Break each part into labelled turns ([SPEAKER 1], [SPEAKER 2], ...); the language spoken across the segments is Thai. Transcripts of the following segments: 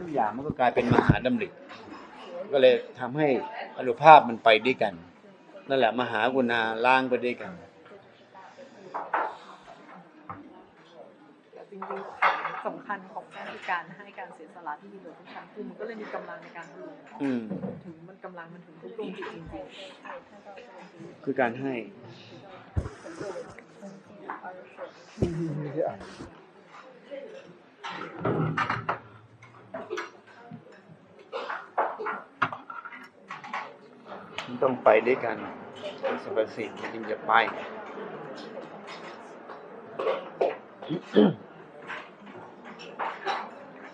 [SPEAKER 1] ทุกอย่างมันก็กลายเป็นมหาดำริก็เลยทำให้อนุภาพมันไปด้วยกัน นั่นแหละมหากรุณาล้างไปด้วยกัน
[SPEAKER 2] แต่จริงๆสำคัญของการคือการให้การเสียสละที่มีเหลือทุกครั้งคือมันก็เลยมีกำลังในการดู
[SPEAKER 1] อืม
[SPEAKER 2] ถึงมันกำลังมันถึงทุกดวงจิตจริง
[SPEAKER 1] คือการให้มัน ต้องไปด้วยกันสรรพสิ่งมันจึงจะไป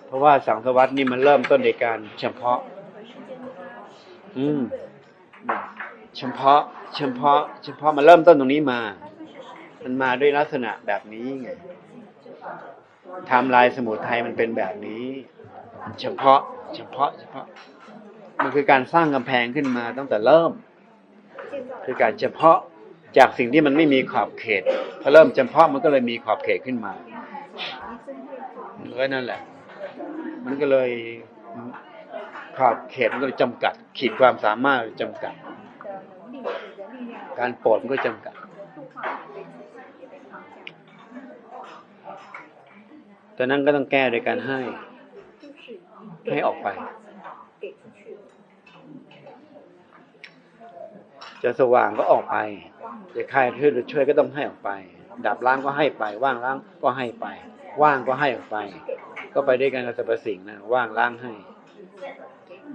[SPEAKER 1] เพราะว่าสังสวัสดนี่มันเริ่มต้นในการเฉพาะ อืมเฉพาะ เฉพาะ เฉพาะมันเริ่มต้นตรงนี้มา มันมาด้วยลักษณะแบบนี้ไงไทม์ไลน์สมุทัยมันเป็นแบบนี้ เฉพาะ เฉพาะ เฉพาะ มันคือการสร้างกำแพงขึ้นมาตั้งแต่เริ่ม คือการเฉพาะจากสิ่งที่มันไม่มีขอบเขตพอเริ่มเฉพาะมันก็เลยมีขอบเขตขึ้นมาก็นั่นแหละ มันก็เลยขอบเขตมันก็เลยจำกัด ขีดความสามารถจำกัด การโปรดมันก็จำกัด แต่นั้นก็ต้องแก้โดยการให้ ให้ออกไป จะสว่างก็ออกไปจะใครช่วยหรือช่วยก็ต้องให้ออกไป ดับล้างก็ให้ไป ว่างล้างก็ให้ไป ว่างก็ให้ออกไป ก็ไปด้วยกันกับสรรพสิ่งนะว่างล้างให้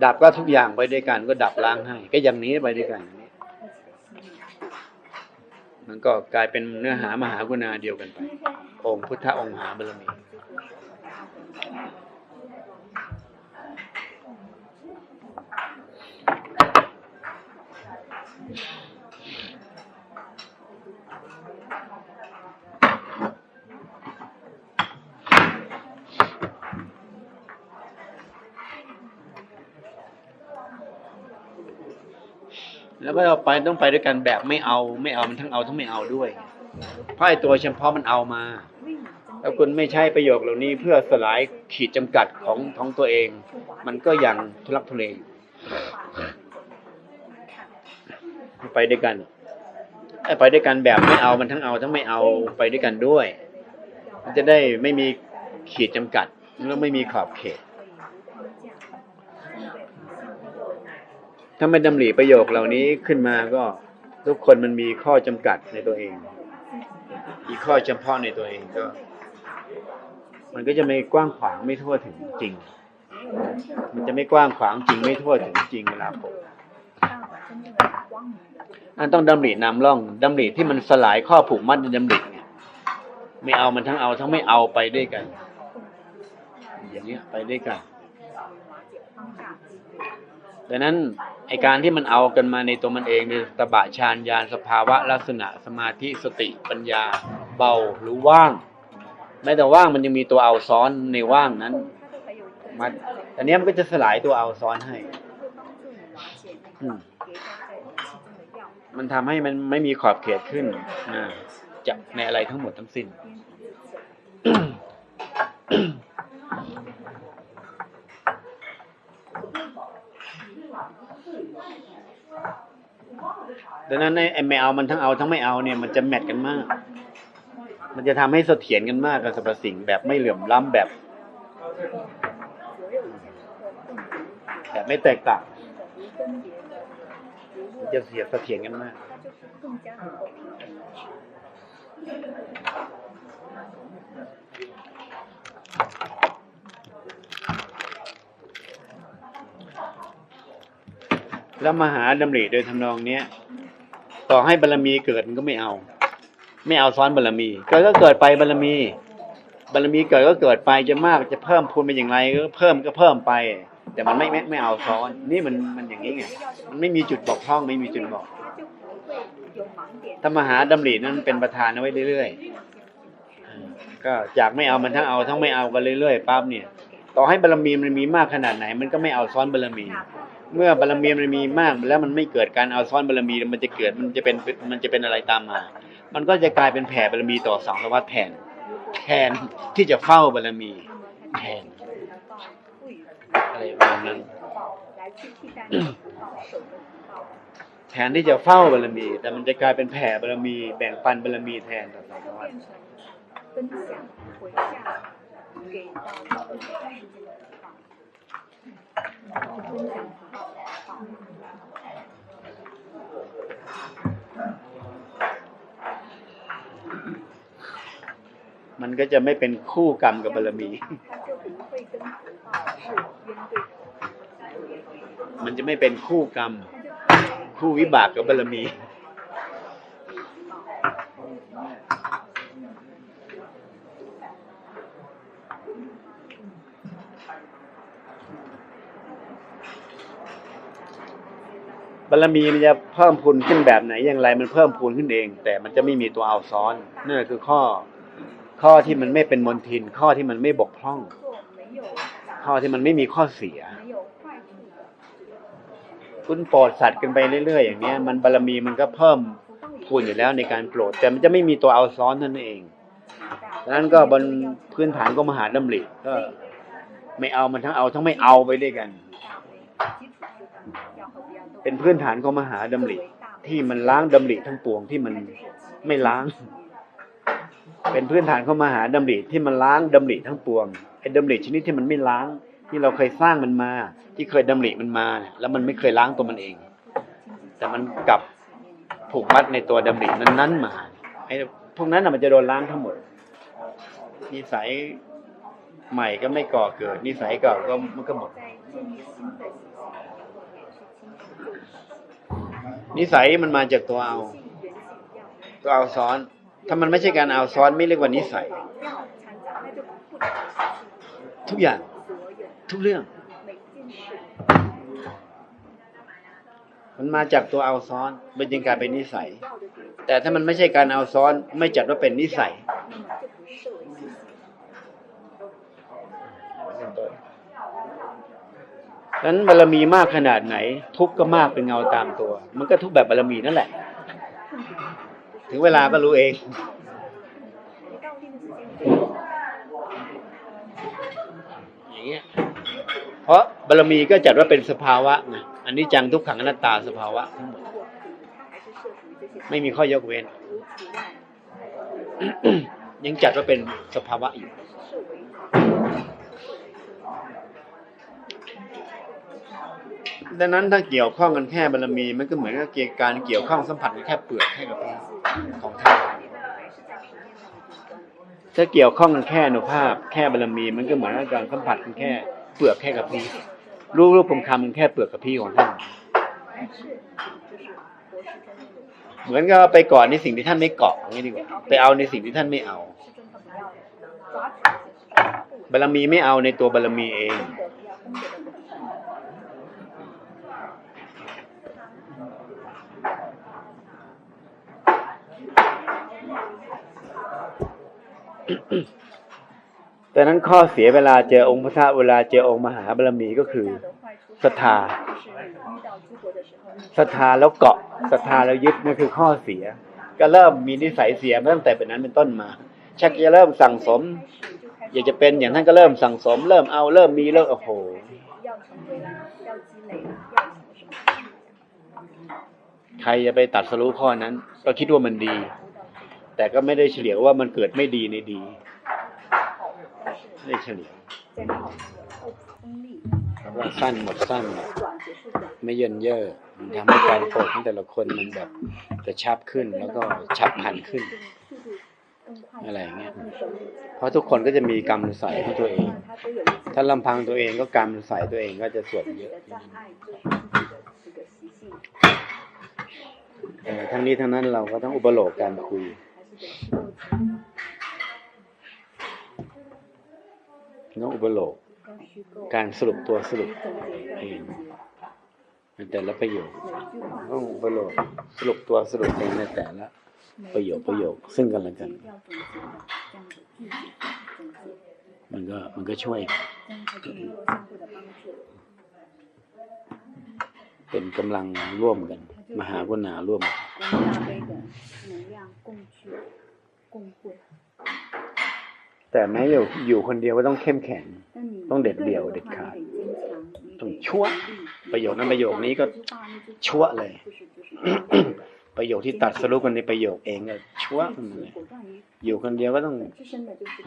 [SPEAKER 1] ดับก็ทุกอย่างไปด้วยกัน ก็ดับล้างให้ ก็อย่างนี้ไปด้วยกันอย่างนี้มันก็กลายเป็นเนื้อหามหากรุณาเดียวกันไป องค์พุทธองค์มหาบารมี แล้วก็เราไปต้องไปด้วยกันแบบไม่เอาไม่เอามันทั้งเอาทั้งไม่เอาด้วยเพราะไอ้ตัวเฉพาะมันเอามา แล้วคุณไม่ใช้ประโยคเหล่านี้เพื่อสลายขีดจำกัดของของตัวเอง มันก็ยังทุลักทุเล ไปด้วยกันไอ้ไปด้วยกันแบบไม่เอามันทั้งเอาทั้งไม่เอาไปด้วยกันด้วย มันจะได้ไม่มีขีดจำกัดแล้วไม่มีขอบเขต ถ้าไม่ดำริประโยคเหล่านี้ขึ้นมาก็ทุกคนมันมีข้อจำกัดในตัวเองมีข้อเฉพาะในตัวเองก็ มันก็จะไม่กว้างขวางไม่ทั่วถึงจริง มันจะไม่กว้างขวางจริงไม่ทั่วถึงจริงเวลาผม อันต้องดำรินำร่องดำริที่มันสลายข้อผูกมัดในดำริเนี่ยไม่เอามันทั้งเอาทั้งไม่เอาไปด้วยกัน อย่างเนี้ยไปด้วยกันดังนั้นไอการที่มันเอากันมาในตัวมันเองในตบะฌานญาณสภาวะลักษณะสมาธิสติปัญญา เบาหรือว่างแม้แต่ว่างมันยังมีตัวเอาซ้อนในว่างนั้นมันแต่เนี้ยมันก็จะสลายตัวเอาซ้อนให้ อืม มันทำให้มันไม่มีขอบเขตขึ้นนะจากในอะไรทั้งหมดทั้งสิ้น ดังนั้นไอ้ไม่เอามันทั้งเอาทั้งไม่เอาเนี่ยมันจะแมทกันมาก มันจะทำให้เสถียรกันมากกับสรรพสิ่งแบบไม่เหลื่อมล้ำแบบ แบบไม่แตกต่าง จะเสียเสถียรกันมากแล้วมหาดำริโดยทำนองเนี้ย ต่อให้บารมีเกิดมันก็ไม่เอา ไม่เอาซ้อนบารมีเกิดก็เกิดไปบารมี บารมีเกิดก็เกิดไปจะมากจะเพิ่มพูนไปอย่างไรก็เพิ่มก็เพิ่มไป แต่มันไม่ไม่ไม่เอาซ้อน นี่มันมันอย่างนี้ไงมันไม่มีจุดบกพร่องไม่มีจุดบอกถ้ามหาดำรินั้นเป็นประธานเอาไว้เรื่อยๆก็จากไม่เอามันทั้งเอาทั้งไม่เอากันเรื่อยๆปั๊บเนี่ย ต่อให้บารมีมันมีมากขนาดไหน มันก็ไม่เอาซ้อนบารมี เมื่อบารมีมันมีมากแล้วมันไม่เกิดการเอาซ้อนบารมีมันจะเกิดมันจะเป็นมันจะเป็นอะไรตามมา มันก็จะกลายเป็นแผ่บารมีต่อสังสารวัฏแทนแทนที่จะเฝ้าบารมีแทน
[SPEAKER 3] 赋予
[SPEAKER 1] อะไรประมาณนั้น แทนที่จะเฝ้าบารมี แต่มันจะกลายเป็นแผ่บารมี แบ่งปันบารมีแทน
[SPEAKER 3] แบ
[SPEAKER 1] บนั้ว่ามันก็จะไม่เป็นคู่กรรมกับบารมี มันจะไม่เป็นคู่กรรม คู่วิบากกับบารมี บารมีมันจะเพิ่มพูนขึ้นแบบไหนอย่างไรมันเพิ่มพูนขึ้นเอง แต่มันจะไม่มีตัวเอาซ้อนนั่นคือข้อข้อที่มันไม่เป็นมนทิน ข้อที่มันไม่บกพร่อง ข้อที่มันไม่มีข้อเสีย คุณโปรดสัตว์กันไปเรื่อยๆอย่างเนี้ยมันบารมีมันก็เพิ่มพูนอยู่แล้วในการโปรด แต่มันจะไม่มีตัวเอาซ้อนนั่นเองดังนั้นก็บนพื้นฐานก็มหาดำริก็ไม่เอามันทั้งเอาทั้งไม่เอาไปด้วยกัน เป็นพื้นฐานของมหาดำริที่มันล้างดำริทั้งปวงที่มันไม่ล้าง เป็นพื้นฐานของมหาดำริที่มันล้างดำริทั้งปวงไอ้ดำริชนิดที่มันไม่ล้าง ที่เราเคยสร้างมันมา ที่เคยดำริมันมา แล้วมันไม่เคยล้างตัวมันเอง แต่มันกลับผูกมัดในตัวดำรินั้นๆมาไอ้พวกนั้นน่ะมันจะโดนล้างทั้งหมด นิสัยใหม่ก็ไม่ก่อเกิด นิสัยเก่าก็มันก็หมด นิสัยมันมาจากตัวเอาตัวเอาซ้อน ถ้ามันไม่ใช่การเอาซ้อนไม่เรียกว่านิสัย ทุกอย่าง ทุกเรื่อง มันมาจากตัวเอาซ้อนมันจึงกลายเป็นนิสัย แต่ถ้ามันไม่ใช่การเอาซ้อนไม่จัดว่าเป็นนิสัยดังนั้นบารมีมากขนาดไหน ทุกก็มากเป็นเงาตามตัว มันก็ทุกแบบบารมีนั่นแหละ ถึงเวลาก็รู้เองอย่างเงี้ยเพราะ บารมีก็จัดว่าเป็นสภาวะไงอันนี้จังทุกขังอนัตตาสภาวะทั้งหมดไม่มีข้อยกเว้น ยังจัดว่าเป็นสภาวะอยู่ดังนั้นถ้าเกี่ยวข้องกันแค่บารมี มันก็เหมือนกับเกี่ยวการเกี่ยวข้องสัมผัสกันแค่เปลือกแค่กับของท่านถ้าเกี่ยวข้องกันแค่อนุภาพ แค่บารมี มันก็เหมือนกับการสัมผัสกันแค่เปลือกแค่กับพี่ รูปรูปคำคำแค่เปลือกกับพี่ของท่าน เหมือนกับไปเกาะในสิ่งที่ท่านไม่เกาะง่างนี้ดีกว่า ไปเอาในสิ่งที่ท่านไม่เอา บารมีไม่เอาในตัวบารมีเอง แต่นั้นข้อเสียเวลาเจอองค์พระเวลาเจอองค์มหาบารมีก็คือศรัทธาศรัทธาแล้วเกาะศรัทธาแล้วยึดนั่นคือข้อเสีย ก็เริ่มมีนิสัยเสียตั้งแต่เป็นนั้นเป็นต้นมา ชักจะเริ่มสั่งสม อยากจะเป็นอย่างท่านก็เริ่มสั่งสม เริ่มเอาเริ่มมีเริ่มโอ้โหใครจะไปตัดสรู้ข้อนั้น ก็คิดว่ามันดี แต่ก็ไม่ได้เฉลียวว่ามันเกิดไม่ดีในดี ไม่ได้เฉลี่ยวแล้วสั้นหมดสั้นไม่เยินเย่อทำให้การโกรธของแต่ละคนมันแบบกระชับขึ้นแล้วก็ฉับพลันขึ้น อะไรเงี้ยเพราะทุกคนก็จะมีกรรมใส่ของตัวเอง ถ้าลำพังตัวเองก็กรรมใส่ตัวเองก็จะส่วนเยอะทั้งนี้ทั้งนั้นเราก็ต้องอุปโลกการคุย ต้องอุปโลก การสรุปตัวสรุปเองในแต่ละประโยคต้องอุปโลกสรุปตัวสรุปเองในแต่ละประโยคประโยคซึ่งกันและกัน มันก็มันก็ช่วย เป็นกำลังร่วมกัน มหากุณาร่วมกัน แต่แม้อยู่อยู่คนเดียวก็ต้องเข้มแข็ง ต้องเด็ดเดี่ยวเด็ดขาดต้องชั่ว ประโยคนั้นประโยคนี้ก็ชั่วเลย ประโยคที่ตัดสรุปกันในประโยคเองก็ชั่วเลยอยู่คนเดียวก็ต้อง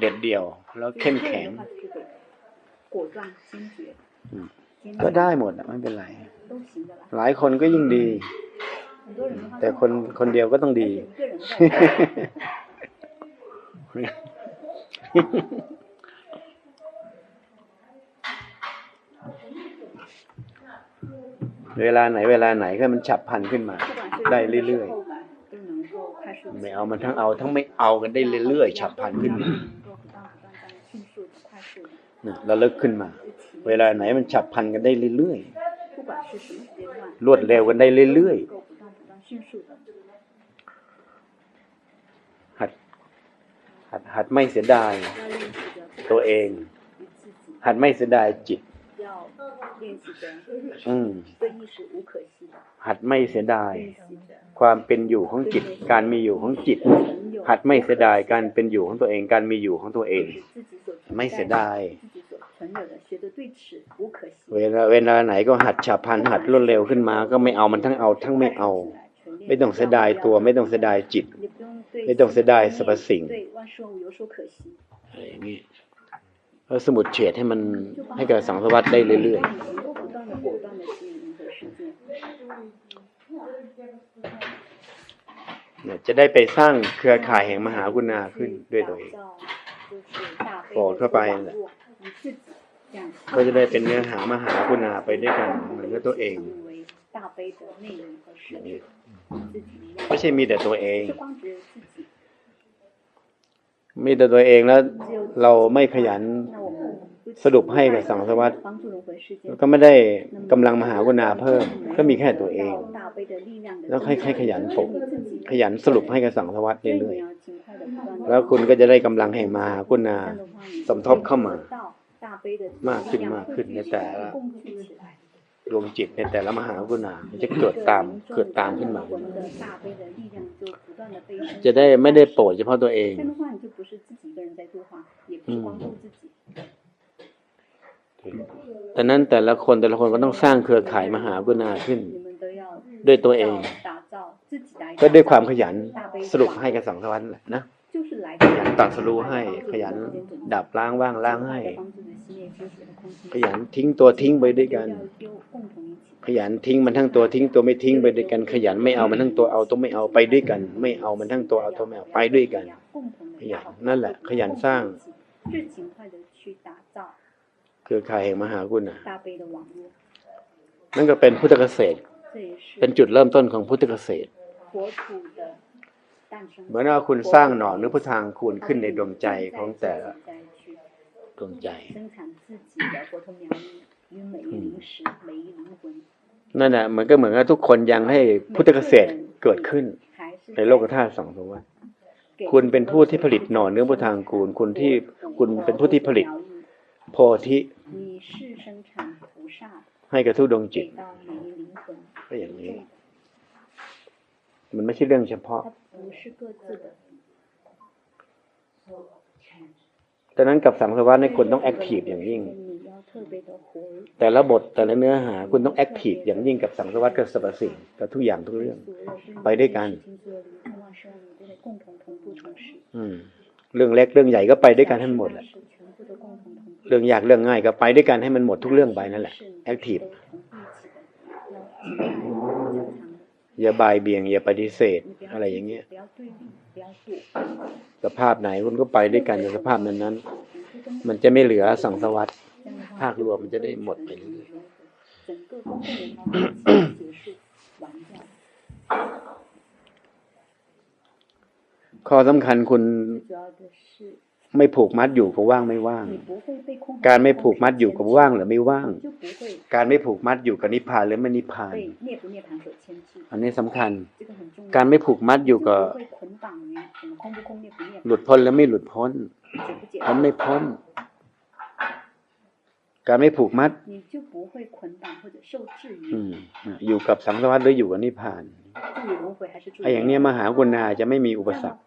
[SPEAKER 1] เด็ดเดี่ยว แล้วเข้มแข็งก็ได้หมดไม่เป็นไร หลายคนก็ยิ่งดี แต่คนคนเดียวก็ต้องดี เวลาไหนเวลาไหนก็มันฉับพันขึ้นมา ได้เรื่อยๆไม่เอามันทั้งเอาทั้งไม่เอากันได้เรื่อยๆฉับพันขึ้นมาเราเลิกขึ้นมา เวลาไหนมันฉับพันกันได้เรื่อยๆรวดเร็วกันได้เรื่อยๆ หัดหัดไม่เสียดาย ตัวเอง หัดไม่เสียดายจิตอืมหัดไม่เสียดาย ความเป็นอยู่ของจิต การมีอยู่ของจิต หัดไม่เสียดายการเป็นอยู่ของตัวเอง การมีอยู่ของตัวเอง ไม่เสียดายเวลาเวลาไหนก็หัดฉับพลันหัดรวดเร็วขึ้นมา ก็ไม่เอามันทั้งเอาทั้งไม่เอา ไม่ต้องเสียดายตัวไม่ต้องเสียดายจิต ไม่ต้องเสียดายสรรพสิ่งอะไรอย่างนี้แล้วสมุดเฉดให้มันให้กับสังสวัสดได้เรื่อยๆเนี่ยจะได้ไปสร้างเครือข่ายแห่งมหากุณาขึ้นด้วยตัวเองโปรดเข้าไป
[SPEAKER 3] แหละ
[SPEAKER 1] ก็จะได้เป็นเนื้อหามหากุณาไปด้วยกันเหมือนกับตัวเอง
[SPEAKER 3] 大悲的内容和实质自己一样
[SPEAKER 1] ไม่ใช่มีแต่ตัวเอง
[SPEAKER 3] 不是光只有自己
[SPEAKER 1] มีแต่ตัวเองแล้วเราไม่ขยัน
[SPEAKER 3] 那我们不
[SPEAKER 1] สรุปให้กับสังสารวัต
[SPEAKER 3] 帮助轮回世界
[SPEAKER 1] ก็ไม่ได้กำลังมหากุณาเพิ่ม ก็มีแค่ตัวเอง
[SPEAKER 3] 大悲的力量的
[SPEAKER 1] แล้วให้ให้ขยันปก
[SPEAKER 3] 你自己
[SPEAKER 1] ขยันสรุปให้กับสังสารวัต
[SPEAKER 3] 所以
[SPEAKER 1] เรื่อย
[SPEAKER 3] 你要尽快的不断
[SPEAKER 1] ๆ
[SPEAKER 3] 的
[SPEAKER 1] แล้วคุณก็จะได้กำลังแห่งมหากุณา
[SPEAKER 3] 这样的话你
[SPEAKER 1] สมทบเข้ามา
[SPEAKER 3] 到大悲的
[SPEAKER 1] มากขึ้น
[SPEAKER 3] 力量
[SPEAKER 1] มากขึ้นในแต่ละ
[SPEAKER 3] 共聚起来
[SPEAKER 1] ดวงจิตในแต่ละมหากุณามันจะเกิดตามเกิดตามขึ้นมา จะได้ไม่ได้โปรดเฉพาะตัวเอง แต่นั้นแต่ละคนแต่ละคนก็ต้องสร้างเครือข่ายมหากุณาขึ้น ด้วยตัวเอง ก็ด้วยความขยันสรุปให้กันสองสวันแหละนะขยันตัดสรู้ให้ ขยันดับล้างว่างล้างให้ ขยันทิ้งตัวทิ้งไปด้วยกัน ขยันทิ้งมันทั้งตัวทิ้งตัวไม่ทิ้งไปด้วยกัน ขยันไม่เอามันทั้งตัวเอาตัวไม่เอาไปด้วยกัน ไม่เอามันทั้งตัวเอาตัวไม่เอาไปด้วยกัน ขยันนั่นแหละ ขยันสร้างเครือข่ายแห่งมหากุณ
[SPEAKER 3] นะ
[SPEAKER 1] นั่นก็เป็นพุทธเกษตร เป็นจุดเริ่มต้นของพุทธเกษตรเหมือนว่าคุณสร้างหน่อนหรือพุทางคูณขึ้นในดวงใจของแต่ละดวงใจ นั่นแหละมันก็เหมือนกับทุกคนยังให้พุทธเกษตรเกิดขึ้น ในโลกธาตุสองตัวคุณเป็นผู้ที่ผลิตหน่อเนื้อพุทางกูล คุณที่คุณเป็นผู้ที่ผลิตโพธิให้กระทุกดวงจิตก็อย่างนี้ มันไม่ใช่เรื่องเฉพาะดังนั้นกับสังสารวัตในคนต้องแอคทีฟอย่างยิ่ง แต่ละบทแต่ละเนื้อหาคุณต้องแอคทีฟอย่างยิ่งกับสังสวัสดิ์กับสรรพสิ่งกับทุกอย่างทุกเรื่อง ไปด้วยกัน อืม เรื่องเล็กเรื่องใหญ่ก็ไปด้วยกันให้งหมดแหละเรื่องยากเรื่องง่ายก็ไปด้วยกันให้มันหมดทุกเรื่องไปนั่นแหละแอคทีฟอย่าบายเบี่ยง อย่าปฏิเสธ อะไรอย่างเงี้ยสภาพไหนคุณก็ไปด้วยกันกับสภาพนั้นนั้นมันจะไม่เหลือสังสวั
[SPEAKER 3] สดิ์
[SPEAKER 1] ภาครวมมันจะได้หมดไปเรื่อยข้อสำคัญคุณไม่ผูกมัดอยู่กับว่างไม่ว่าง การไม่ผูกมัดอยู่กับว่างหรือไม่ว่าง การไม่ผูกมัดอยู่กับนิพพานหรือไม่นิพพาน อันนี้สำคัญ การไม่ผูกมัดอยู่กับหลุดพ้นหรือไม่หลุดพ้นพ้นไม่พ้น การไม่ผูกมัดอยู่กับสังสารวัฏหรืออยู่กับนิพพานไอ้อย่างเนี้ยมหากุณาจะไม่มีอุปสรรค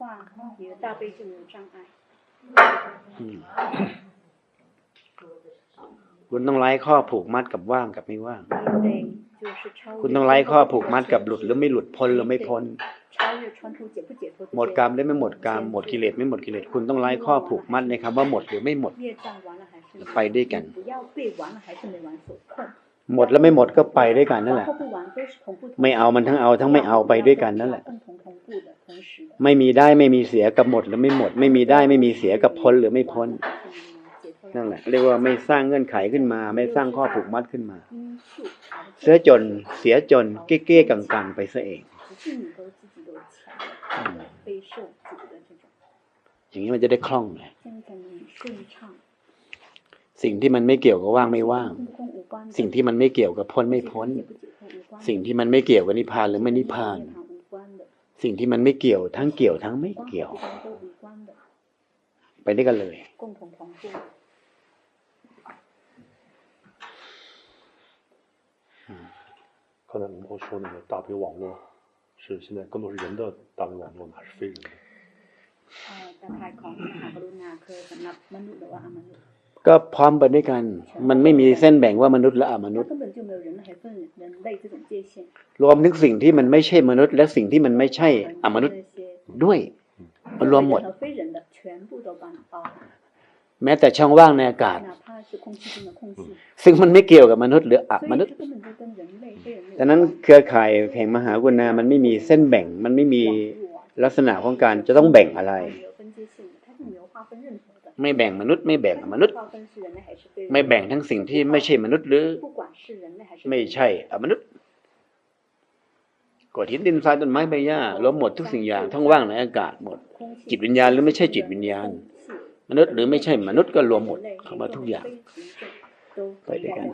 [SPEAKER 1] คุณต้องไล่ข้อผูกมัดกับว่างกับไม่ว่าง คุณต้องไล่ข้อผูกมัดกับหลุดหรือไม่หลุดพ้นหรือไม่พ้น หมดกรรมหรือไม่หมดกรรมหมดกิเลสไม่หมดกิเลสคุณต้องไล่ข้อผูกมัดนะครับว่าหมดหรือไม่หมด ไปด้วยกัน หมดแล้วไม่หมดก็ไปด้วยกันนั่นแหละ ไม่เอามันทั้งเอาทั้งไม่เอาไปด้วยกันนั่นแหละ ไม่มีได้ไม่มีเสียกับหมดหรือไม่หมด ไม่มีได้ไม่มีเสียกับพ้นหรือไม่พ้น นั่นแหละ เรียกว่าไม่สร้างเงื่อนไขขึ้นมา ไม่สร้างข้อผูกมัดขึ้นมา เสียจนเสียจนเก้เก้กังกังไปซะเองอย่างนี้มันจะได้คล่องเลยสิ่งที่มันไม่เกี่ยวกับว่างไม่ว่าง สิ่งที่มันไม่เกี่ยวกับพ้นไม่พ้น สิ่งที่มันไม่เกี่ยวกับนิพานหรือไม่นิพาน สิ่งที่มันไม่เกี่ยวทั้งเกี่ยวทั้งไม่เกี่ยว ไปได้กันเลย
[SPEAKER 4] 刚才龙婆说那个大悲网络，是现在更多是人的大悲网络呢，还是非人的？
[SPEAKER 3] เอ่อแต่ภายของมหากรุณาคือสำหรับมนุษย์หรือว่าอมนุษย์
[SPEAKER 1] ก็พร้อมไปด้วยกัน มันไม่มีเส้นแบ่งว่ามนุษย์และอมนุ
[SPEAKER 3] 它
[SPEAKER 1] ษย์
[SPEAKER 3] 根本就没有人还分人类这种界限。
[SPEAKER 1] รวมถึงสิ่งที่มันไม่ใช่มนุษย์ และสิ่งที่มันไม่ใช่อมนุษย์
[SPEAKER 3] 这些
[SPEAKER 1] ด้วย มันรวมหมด แม้แต่ช่องว่างในอากาศ ซึ่งมันไม่เกี่ยวกับมนุษย์หรืออั
[SPEAKER 3] บ
[SPEAKER 1] มนุษย์ดังนั้นเครือข่ายแห่งมหากรุณามันไม่มีเส้นแบ่ง มันไม่มีลักษณะของการจะต้องแบ่งอะไร ไม่แบ่งมนุษย์ ไม่แบ่งมนุษย์ ไม่แบ่งทั้งสิ่งที่ไม่ใช่มนุษย์หรือ ไม่ใช่อมนุษย์กดหินดินทรายต้นไม้ใบหญ้าล้มหมดทุกสิ่งอย่างทั้งว่างในอากาศหมด จิตวิญญาณหรือไม่ใช่จิตวิญญาณ มนุษย์หรือไม่ใช่มนุษย์ก็รวมหมดเข้ามาทุกอย่าง ไปด้วยกัน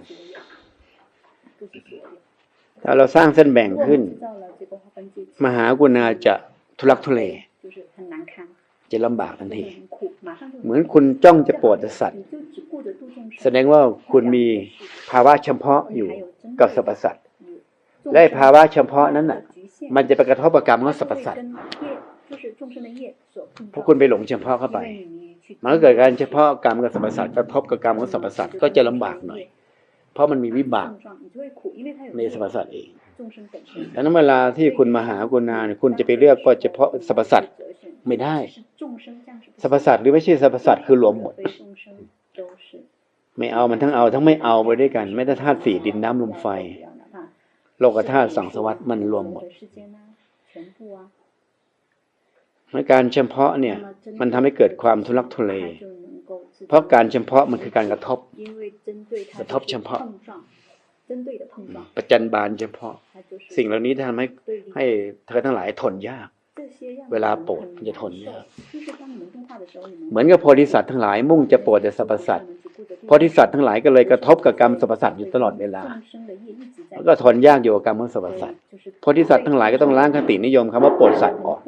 [SPEAKER 1] ถ้าเราสร้างเส้นแบ่งขึ้น มหากุณาจะทุลักทุเลจะลำบากทันที เหมือนคุณจ้องจะปวดสัตว์ แสดงว่าคุณมีภาวะเฉพาะอยู่กับสรรพสัตว์และภาวะเฉพาะนั้นน่ะ มันจะไปกระทบประกรรมของสรรพสัตว์พว
[SPEAKER 3] ก
[SPEAKER 1] คุณไปหลงเฉพาะเข้าไป มันก็เกิดการเฉพาะกรรมกับสรรพสัตว์กระทบกับกรรมของสรรพสัตว์ก็จะลำบากหน่อย เพราะมันมีวิบากในสรรพสัตว์เองดังนั้นเวลาที่คุณมาหาคุณนาคุณจะไปเลือกก็เฉพาะสรรพสัตว์ไม่ได้สรรพสัตว์หรือไม่ใช่สรรพสัตว์คือรวมหมด ไม่เอามันทั้งเอาทั้งไม่เอาไปด้วยกันแม้แต่ธาตุสี่ดินน้ำลมไฟ โลกธาตุสังสวัสดมันรวมหมด
[SPEAKER 3] ราะ
[SPEAKER 1] การเฉพาะเนี่ย มันทำให้เกิดความทุลักทุเล เพราะการเฉพาะมันคือการกระทบ กระทบเฉพาะประจันบานเฉพาะ สิ่งเหล่านี้ทำให้ให้เธอทั้งหลายทนยาก เวลาโปวดจะทนยากเหมือนกับโพธิสัตว์ทั้งหลายมุ่งจะโปวดแต่สรรพสัตว์โพธิสัตว์ทั้งหลายก็เลยกระทบกับกรรมสรรพสัตว์อยู่ตลอดเวลาแล้วก็ทนยากอยู่กับกรรมของสรรพสัตว์โพธิสัตว์ทั้งหลายก็ต้องล้างคตินิยมคำว่าโปวดสัตว์ออก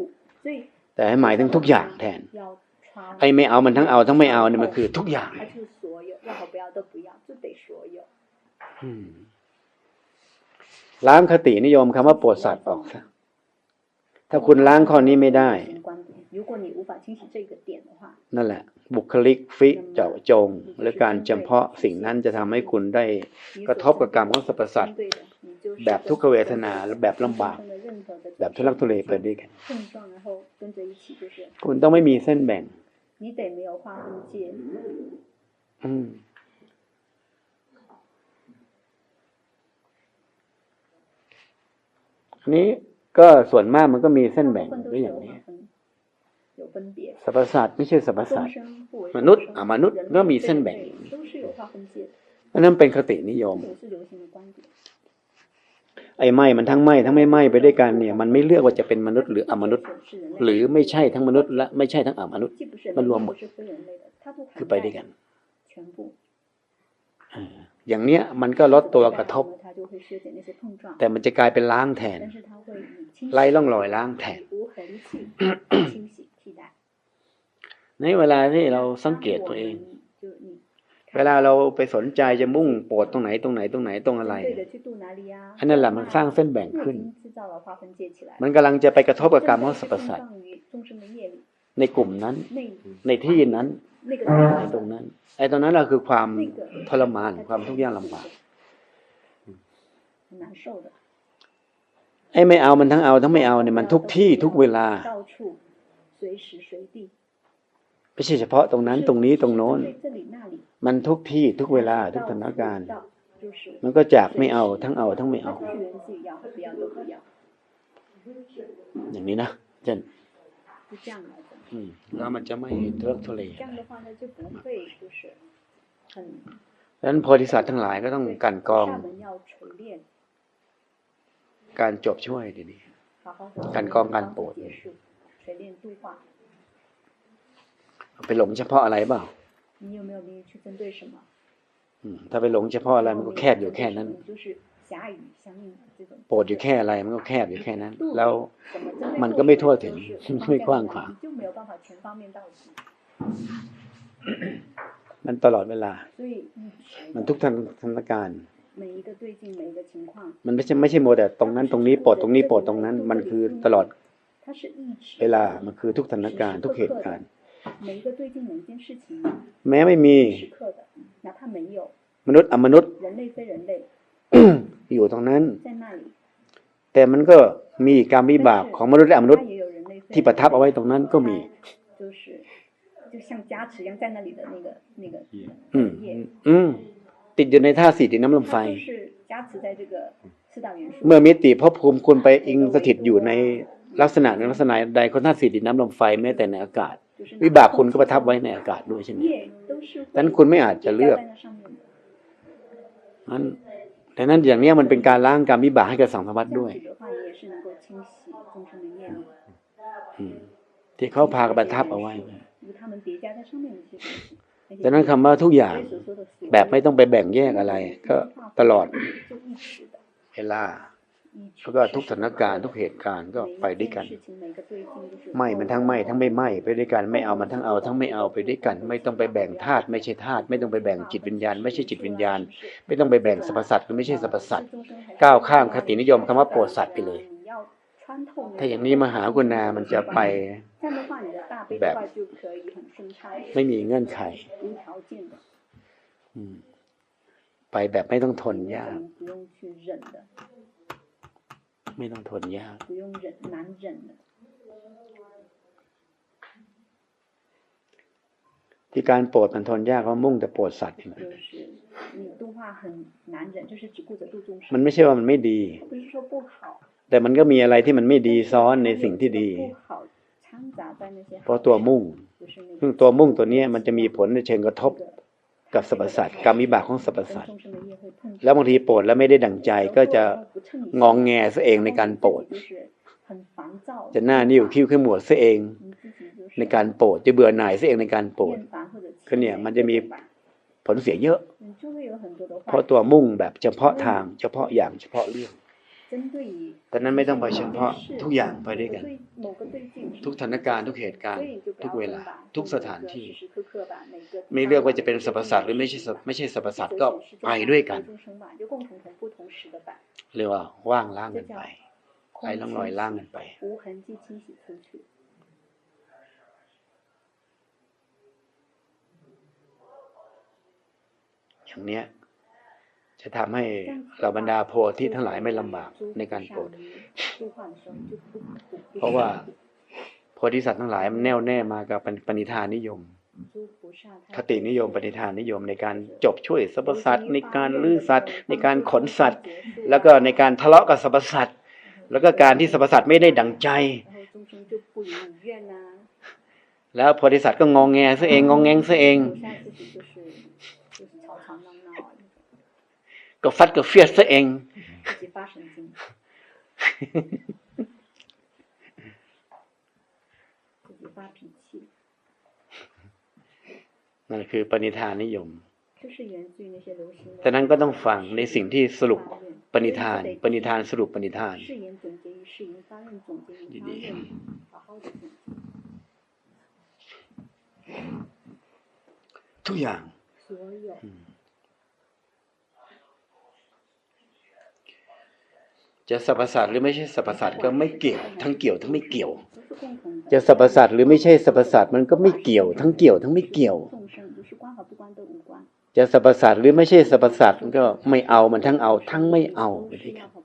[SPEAKER 1] แต่ให้หมายถึงทุกอย่างแทน ไอ้ไม่เอามันทั้งเอาทั้งไม่เอาเนี่ยมันคือทุกอย่างล้างคตินิยมคำว่าปวดสัตว์ออกถ้าคุณล้างข้อนี้ไม่ได้ นั่นแหละ บุคลิกฟิเจ้าจง หรือการจำเพาะสิ่งนั้นจะทำให้คุณได้กระทบกับกรรมของสรรพสัตว์แบบทุกขเวทนาและแบบลำบาก แบบทุลักทุเลไปด้วยกันคุณต้องไม่มีเส้นแบ่งนี้ก็ส่วนมากมันก็มีเส้นแบ่งด้วยอย่างนี้สรรพสัตว์ไม่ใช่สรรพสัตว์มนุษย์อ่ามนุษย์ก็มีเส้นแบ่งนั่นเป็นคตินิยม ไอ้ไหมมันทั้งไหมทั้งไม่ไหมไปด้วยกันเนี่ย มันไม่เลือกว่าจะเป็นมนุษย์หรืออมนุษย์ หรือไม่ใช่ทั้งมนุษย์และไม่ใช่ทั้งอมนุษย์ มันรวมหมดคือไปด้วยกันอย่างเนี้ยมันก็ลดตัวกระทบ แต่มันจะกลายเป็นล้างแทน ไล่ล่องลอยล้างแทน ในเวลาที่เราสังเกตตัวเอง เวลาเราไปสนใจจะมุ่งปวดตรงไหนตรงไหนตรงไหนตรงอะไรอันนั้นแหละมันสร้างเส้นแบ่งขึ้น มันกำลังจะไปกระทบกับกรรมของสัรพสัตว์ในกลุ่มนั้น ในที่นั้นในตรงนั้น ไอ้ตรงนั้นเราคือความทรมานความทุกข์ยากลำบากไอ้ไม่เอามันทั้งเอาทั้งไม่เอาเนี่ยมันทุกที่ทุกเวลา ไม่ใช่เฉพาะตรงนั้นตรงนี้ตรงโน้น มันทุกที่ทุกเวลาทุกสถานการณ์ มันก็จากไม่เอาทั้งเอาทั้งไม่เอา อย่างนี้นะเช่นแล้วมันจะไม่เลิกทะเลดังนั้นโพธิสัตว์ทั้งหลายก็ต้องกันกอง การจบช่วยดีนี้การกองการโปรด ไปหลงเฉพาะอะไรเปล่าถ้าไปหลงเฉพาะอะไรมันก็แคบอยู่แค่นั้นโปรดอยู่แค่อะไรมันก็แคบอยู่แค่นั้น แล้วมันก็ไม่ทั่วถึงไม่กว้างขวางมันตลอดเวลา มันทุกทางสถานการณ์มันไม่ใช่ไม่ใช่โมแต่ตรงนั้นตรงนี้ปลดตรงนี้ปลดตรงนั้น มันคือตลอด เวลามันคือทุกสถานการณ์ทุกเหตุการณ์
[SPEAKER 3] 每一个对境每一件事情
[SPEAKER 1] แม้ไม่มี
[SPEAKER 3] 时刻的，哪怕没有
[SPEAKER 1] มนุษย์อมนุษย์
[SPEAKER 3] 人类非人类
[SPEAKER 1] อยู่ตรงนั้น
[SPEAKER 3] 在那里，
[SPEAKER 1] แต่มันก็มีกรรมวิบากของมนุษย์และอมนุษย์
[SPEAKER 3] 它也有人类非
[SPEAKER 1] ที่ประทับเอาไว้ตรงนั้นก็มี
[SPEAKER 3] 就是就像加持一样在那里的那个那个
[SPEAKER 1] อืม
[SPEAKER 3] 业，
[SPEAKER 1] อืมติดอยู่ในท่าสี่ดินน้ำลมไฟ
[SPEAKER 3] 它就是加持在这个四大元素。
[SPEAKER 1] เมื่อมิติภพภูมิคุณไปอิงสถิตอยู่ในลักษณะในลักษณะใดคนท่าสี่ดินน้ำลมไฟแม้แต่ในอากาศ
[SPEAKER 3] 就是
[SPEAKER 1] วิบากคุณก็ประทับไว้ในอากาศด้วยใช่ไหมดังนั้นคุณไม่อาจจะเลือกนั้นดังนั้นอย่างนี้มันเป็นการล้างกรรมวิบากให้กับสังสารวั
[SPEAKER 3] ต
[SPEAKER 1] ด้วย ที่เขาพาประทับเอาไว้ดังนั้นคำว่าทุกอย่างแบบไม่ต้องไปแบ่งแยกอะไร ก็ตลอดเวลา แล้วก็ทุกสถานการณ์ทุกเหตุการณ์ก็ไปด้วยกัน ไม่มันทั้งไม่ทั้งไม่ไม่ไปด้วยกันไม่เอามันทั้งเอา ทั้งไม่เอาไปด้วยกัน ไม่ต้องไปแบ่งธาตุไม่ใช่ธาตุไม่ต้องไปแบ่งจิตวิญญาณ ไม่ใช่จิตวิญญาณ ไม่ต้องไปแบ่งสรรพสัตว์ไม่ใช่สรรพสัตว์ก้าวข้ามคตินิยมคำว่าโปรสัตว์ไปเลย ถ้าอย่างนี้มหากุณามันจะไปแบบไม่มีเงื่อนไขไปแบบไม่ต้องทนยาก ไม่ต้องทนยากที่การโปรดมันทนยากเพราะมุ่งแต่โปรดสัตว์มันไม่ใช่ว่ามันไม่ดี แต่มันก็มีอะไรที่มันไม่ดีซ้อนในสิ่งที่ดี เพราะตัวมุ่งซึ่งตัวมุ่งตัวนี้มันจะมีผลในเชิงกระทบ กับสรรพสัตว์กรรมวิบากของสรรพสัตว์แล้วบางทีโปรดแล้วไม่ได้ดั่งใจก็จะงองแงซะเองในการโปรดจะหน้านิ้วคิ้วขึ้นหมวดซะเอง ในการโปรดจะเบื่อหน่ายซะเองในการโปรดก็เนี่ยมันจะมีผลเสียเยอะ เพราะตัวมุ่งแบบเฉพาะทางเฉพาะอย่างเฉพาะเรื่อง
[SPEAKER 3] ต
[SPEAKER 1] อนนั้นไม่ต้องไปเฉพาะทุกอย่างไปด้วยกัน ทุกสถานการณ์ทุกเหตุการณ์ ทุกเวลา ทุกสถานที่ ไม่เลือกว่าจะเป็นสรรพสัตว์หรือไม่ใช่ไม่ใช่สรรพสัตว์ก็ไปด้วยกันเรียกว่าว่างล่างกันไปไปล่องลอยล่างกันไปอย่างเนี้ย จะทำให้เราบรรดาโพธิทั้งหลายไม่ลำบากในการโปรด เพราะว่าโพธิสัตว์ทั้งหลายมันแน่วแน่มากับปณิธานนิยม คตินิยมปณิธานนิยมในการจบช่วยสรรพสัตว์ในการลื้อสัตว์ ในการขนสัตว์ แล้วก็ในการทะเลาะกับสรรพสัตว์แล้วก็การที่สรรพสัตว์ไม่ได้ดังใจ แล้วโพธิสัตว์ก็งองแงซะเองงองแงงซะเอง ก็ฟัดก็เฟียดซะเองนั่นคือปณิธานนิยม แต่นั้นก็ต้องฟังในสิ่งที่สรุปปณิธาน ปณิธานสรุปปณิธาน
[SPEAKER 3] ดีๆ
[SPEAKER 1] ทุกอย่าง
[SPEAKER 3] 嗯。
[SPEAKER 1] จะสรรพสัตว์หรือไม่ใช่สรรพสัตว์ก็ไม่เกี่ยว ทั้งเกี่ยวทั้งไม่เกี่ยว จะสรรพสัตว์หรือไม่ใช่สรรพสัตว์มันก็ไม่เกี่ยว ทั้งเกี่ยวทั้งไม่เกี่ยว จะสรรพสัตว์หรือไม่ใช่สรรพสัตว์ก็ไม่เอามันทั้งเอา ทั้งไม่เอา
[SPEAKER 3] ไปด้วยกัน